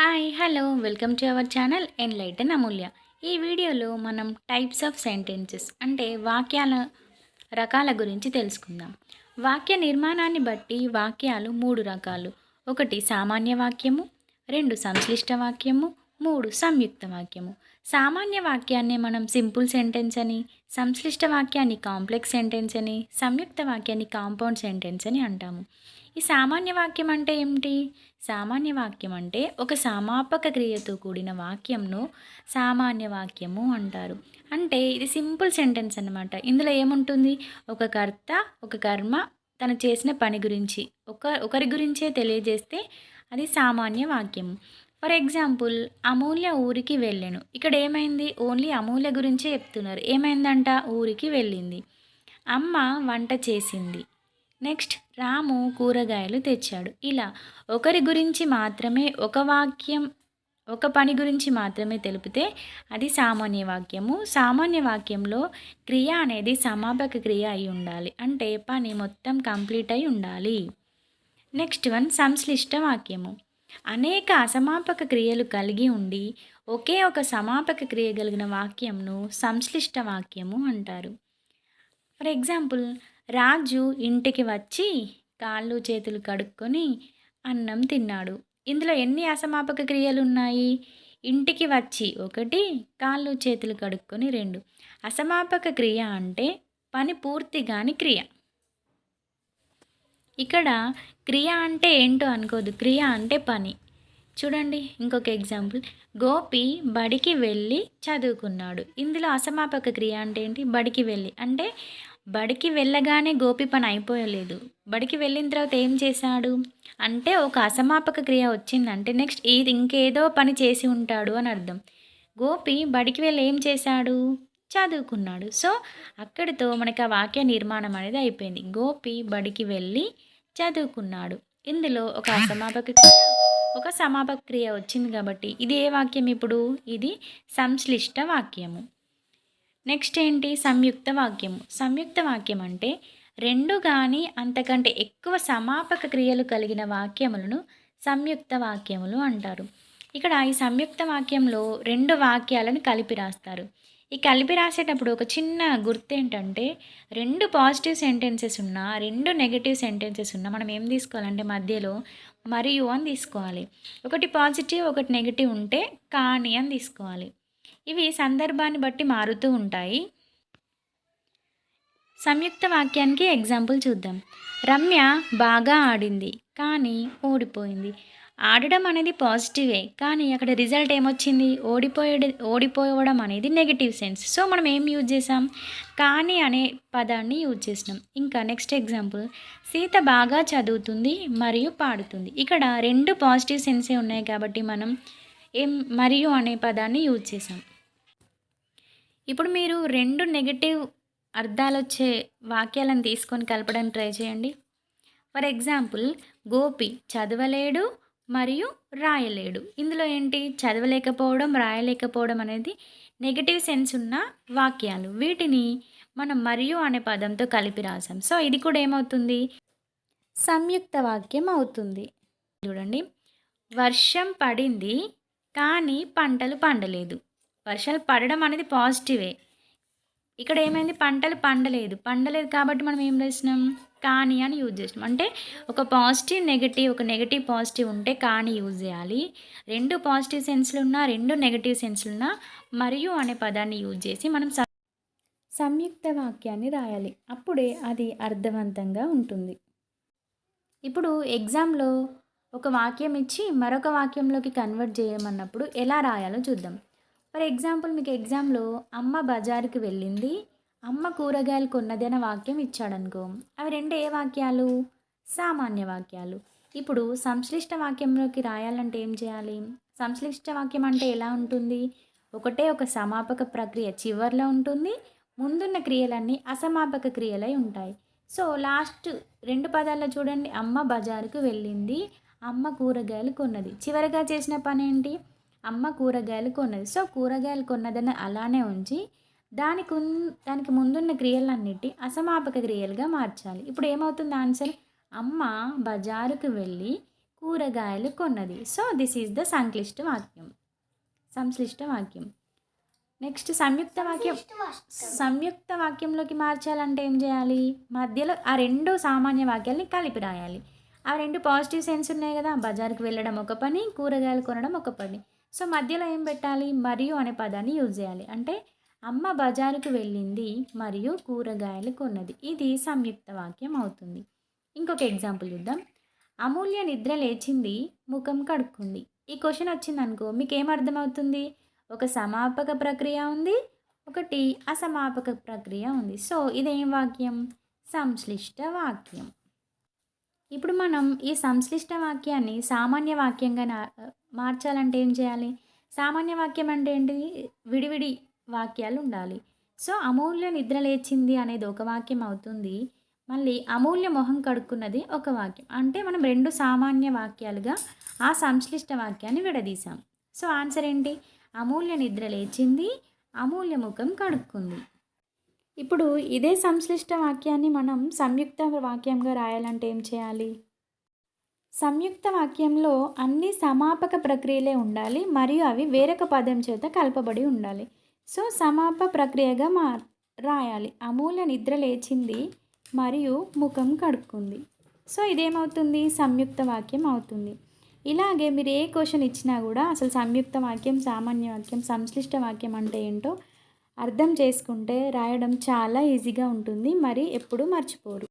Hi hello welcome to our channel enlighten Amulya ఈ వీడియోలో మనం టైప్స్ ఆఫ్ సెంటెన్సెస్ అంటే వాక్యాల రకాల గురించి తెలుసుకుందాం. వాక్య నిర్మాణాన్ని బట్టి వాక్యాలు మూడు రకాలు. ఒకటి సామాన్య వాక్యము రెండు సంశ్లిష్ట వాక్యము మూడు సంయుక్త వాక్యము. సామాన్య వాక్యాన్ని మనం సింపుల్ సెంటెన్స్ అని సంశ్లిష్ట వాక్యాన్ని కాంప్లెక్స్ సెంటెన్స్ అని సంయుక్త వాక్యాన్ని కాంపౌండ్ సెంటెన్స్ అని అంటాము. ఈ సామాన్య వాక్యం అంటే ఏమిటి? సామాన్య వాక్యం అంటే ఒక సమాపక క్రియతో కూడిన వాక్యంను సామాన్య వాక్యము అంటారు. అంటే ఇది సింపుల్ సెంటెన్స్ అన్నమాట. ఇందులో ఏముంటుంది? ఒక కర్త ఒక కర్మ తను చేసిన పని గురించి ఒక ఒకరి గురించే తెలియజేస్తే అది సామాన్య వాక్యం ఫర్ ఎగ్జాంపుల్ అమూల్య ఊరికి వెళ్ళాను. ఇక్కడ ఏమైంది? ఓన్లీ అమూల్య గురించే చెప్తున్నారు. ఏమైందంట? ఊరికి వెళ్ళింది. అమ్మ వంట చేసింది. నెక్స్ట్ రాము కూరగాయలు తెచ్చాడు. ఇలా ఒకరి గురించి మాత్రమే ఒక వాక్యం ఒక పని గురించి మాత్రమే తెలిపితే అది సామాన్య వాక్యము. సామాన్య వాక్యంలో క్రియ అనేది సమాపక క్రియ అయి ఉండాలి. అంటే పని మొత్తం కంప్లీట్ అయి ఉండాలి. నెక్స్ట్ వన్ సంశ్లిష్ట వాక్యము. అనేక అసమాపక క్రియలు కలిగి ఉండి ఒకే ఒక సమాపక క్రియ కలిగిన వాక్యంను సంశ్లిష్ట వాక్యము అంటారు. ఫర్ ఎగ్జాంపుల్ రాజు ఇంటికి వచ్చి కాళ్ళు చేతులు కడుక్కొని అన్నం తిన్నాడు. ఇందులో ఎన్ని అసమాపక క్రియలు ఉన్నాయి? ఇంటికి వచ్చి ఒకటి కాళ్ళు చేతులు కడుక్కొని రెండు. అసమాపక క్రియ అంటే పని పూర్తి కాని క్రియ. ఇక్కడ క్రియ అంటే ఏంటో అనుకోదు క్రియ అంటే పని. చూడండి ఇంకొక ఎగ్జాంపుల్. గోపి బడికి వెళ్ళి చదువుకున్నాడు. ఇందులో అసమాపక క్రియ అంటే ఏంటి? బడికి వెళ్ళి. అంటే బడికి వెళ్ళగానే గోపి పని అయిపోయలేదు. బడికి వెళ్ళిన తర్వాత ఏం చేశాడు? అంటే ఒక అసమాపక క్రియ వచ్చిందంటే నెక్స్ట్ ఇది ఇంకేదో పని చేసి ఉంటాడు అని అర్థం. గోపి బడికి వెళ్ళి ఏం చేశాడు? చదువుకున్నాడు. సో అక్కడితో మనకి ఆ వాక్య నిర్మాణం అనేది అయిపోయింది. గోపి బడికి వెళ్ళి చదువుకున్నాడు. ఇందులో ఒక అసమాపక క్రియ ఒక సమాపక క్రియ వచ్చింది కాబట్టి ఇది ఏ వాక్యం ఇప్పుడు? ఇది సంశ్లిష్ట వాక్యము. నెక్స్ట్ ఏంటి? సంయుక్త వాక్యము. సంయుక్త వాక్యం అంటే రెండు కానీ అంతకంటే ఎక్కువ సమాపక క్రియలు కలిగిన వాక్యములను సంయుక్త వాక్యములు అంటారు. ఇక్కడ ఈ సంయుక్త వాక్యంలో రెండు వాక్యాలను కలిపి రాస్తారు. ఈ కలిపి రాసేటప్పుడు ఒక చిన్న గుర్తు ఏంటంటే రెండు పాజిటివ్ సెంటెన్సెస్ ఉన్నా రెండు నెగటివ్ సెంటెన్సెస్ ఉన్నా మనం ఏం తీసుకోవాలంటే మధ్యలో మరియు అని తీసుకోవాలి. ఒకటి పాజిటివ్ ఒకటి నెగిటివ్ ఉంటే కానీ అని తీసుకోవాలి. ఇవి సందర్భాన్ని బట్టి మారుతూ ఉంటాయి. సంయుక్త వాక్యానికి ఎగ్జాంపుల్ చూద్దాం. రమ్య బాగా ఆడింది కానీ ఓడిపోయింది. ఆడడం అనేది పాజిటివే కానీ అక్కడ రిజల్ట్ ఏమొచ్చింది? ఓడిపోయే ఓడిపోవడం అనేది నెగిటివ్ సెన్స్. సో మనం ఏం యూజ్ చేసాం కానీ అనే పదాన్ని యూజ్ చేసినాం. ఇంకా నెక్స్ట్ ఎగ్జాంపుల్. సీత బాగా చదువుతుంది మరియు పాడుతుంది. ఇక్కడ రెండు పాజిటివ్ సెన్సే ఉన్నాయి కాబట్టి మనం ఏం మరియు అనే పదాన్ని యూజ్ చేసాం ఇప్పుడు మీరు రెండు నెగటివ్ అర్థాలు వచ్చే వాక్యాలను తీసుకొని కలపడానికి ట్రై చేయండి. ఫర్ ఎగ్జాంపుల్ గోపి చదవలేడు మరియు రాయలేడు. ఇందులో ఏంటి? చదవలేకపోవడం రాయలేకపోవడం అనేది నెగటివ్ సెన్స్ ఉన్న వాక్యాలు. వీటిని మనం మరియు అనే పదంతో కలిపి రాసాం. సో ఇది కూడా ఏమవుతుంది? సంయుక్త వాక్యం అవుతుంది. చూడండి. వర్షం పడింది కానీ పంటలు పండలేదు. వర్షాలు పడడం అనేది పాజిటివే ఇక్కడ ఏమైంది? పంటలు పండలేదు. పండలేదు కాబట్టి మనం ఏం రాసినాం కానీ అని యూజ్ చేసినాం. అంటే ఒక పాజిటివ్ నెగటివ్ ఒక నెగటివ్ పాజిటివ్ ఉంటే కానీ యూజ్ చేయాలి. రెండు పాజిటివ్ సెన్స్లు ఉన్నా రెండు నెగటివ్ సెన్స్లు ఉన్నా మరియు అనే పదాన్ని యూజ్ చేసి మనం సంయుక్త వాక్యాన్ని రాయాలి. అప్పుడే అది అర్థవంతంగా ఉంటుంది. ఇప్పుడు ఎగ్జామ్లో ఒక వాక్యం ఇచ్చి మరొక వాక్యంలోకి కన్వర్ట్ చేయమన్నప్పుడు ఎలా రాయాలో చూద్దాం. ఫర్ ఎగ్జాంపుల్ మీకు ఎగ్జామ్లో అమ్మ బజార్కి వెళ్ళింది. అమ్మ కూరగాయలు కొన్నది అనే వాక్యం ఇచ్చాడనుకో. అవి రెండు ఏ వాక్యాలు? సామాన్య వాక్యాలు. ఇప్పుడు సంశ్లిష్ట వాక్యంలోకి రాయాలంటే ఏం చేయాలి? సంశ్లిష్ట వాక్యం అంటే ఎలా ఉంటుంది? ఒకటే ఒక సమాపక ప్రక్రియ చివర్లో ఉంటుంది. ముందున్న క్రియలన్నీ అసమాపక క్రియలై ఉంటాయి. సో లాస్ట్ రెండు పదాల్లో చూడండి. అమ్మ బజారుకు వెళ్ళింది. అమ్మ కూరగాయలు కొన్నది. చివరిగా చేసిన పని ఏంటి అమ్మ కూరగాయలు కొన్నది. సో కూరగాయలు కొన్నదని అలానే ఉంచి దానికి దానికి ముందున్న క్రియలన్నిటి అసమాపక క్రియలుగా మార్చాలి. ఇప్పుడు ఏమవుతుంది ఆన్సర్? అమ్మ బజారుకు వెళ్ళి కూరగాయలు కొన్నది. సో దిస్ ఈజ్ ద సంక్లిష్ట వాక్యం. సంశ్లిష్ట వాక్యం. నెక్స్ట్ సంయుక్త వాక్యం. సంయుక్త వాక్యంలోకి మార్చాలంటే ఏం చేయాలి? మధ్యలో ఆ రెండు సామాన్య వాక్యాల్ని కలిపి రాయాలి. ఆ రెండు పాజిటివ్ సెన్స్ ఉన్నాయి కదా. బజార్కి వెళ్ళడం ఒక పని కూరగాయలు కొనడం ఒక పని. సో మధ్యలో ఏం పెట్టాలి? మరియు అనే పదాన్ని యూజ్ చేయాలి. అంటే అమ్మ బజారుకు వెళ్ళింది మరియు కూరగాయలు కొన్నది. ఇది సంయుక్త వాక్యం అవుతుంది. ఇంకొక ఎగ్జాంపుల్ చూద్దాం. అమూల్య నిద్ర లేచింది ముఖం కడుక్కుంది. ఈ క్వశ్చన్ వచ్చింది అనుకో మీకు ఏం అర్థమవుతుంది? ఒక సమాపక ప్రక్రియ ఉంది ఒకటి అసమాపక ప్రక్రియ ఉంది. సో ఇదేం వాక్యం? సంశ్లిష్ట వాక్యం. ఇప్పుడు మనం ఈ సంశ్లిష్ట వాక్యాన్ని సామాన్య వాక్యంగా నా- మార్చాలంటే ఏం చేయాలి? సామాన్య వాక్యం అంటే ఏంటి విడివిడి వాక్యాలు ఉండాలి సో అమూల్య నిద్ర లేచింది అనేది ఒక వాక్యం అవుతుంది. మళ్ళీ అమూల్య మొహం కడుక్కున్నది ఒక వాక్యం. అంటే మనం రెండు సామాన్య వాక్యాలుగా ఆ సంశ్లిష్ట వాక్యాన్ని విడదీసాం సో ఆన్సర్ ఏంటి? అమూల్య నిద్ర లేచింది అమూల్య ముఖం కడుక్కుంది. ఇప్పుడు ఇదే సంశ్లిష్ట వాక్యాన్ని మనం సంయుక్త వాక్యంగా రాయాలంటే ఏం చేయాలి? సంయుక్త వాక్యంలో అన్ని సమాపక ప్రక్రియలే ఉండాలి మరియు అవి వేరొక పదం చేత కలపబడి ఉండాలి. సో సమాప ప్రక్రియగా మా రాయాలి. అమూల్య నిద్ర లేచింది మరియు ముఖం కడుక్కుంది. సో ఇదేమవుతుంది? సంయుక్త వాక్యం అవుతుంది. ఇలాగే మీరు ఏ క్వశ్చన్ ఇచ్చినా కూడా అసలు సంయుక్త వాక్యం సామాన్య వాక్యం సంశ్లిష్ట వాక్యం అంటే ఏంటో అర్థం చేసుకుంటే రాయడం చాలా ఈజీగా ఉంటుంది. మరి ఎప్పుడూ మర్చిపోరు.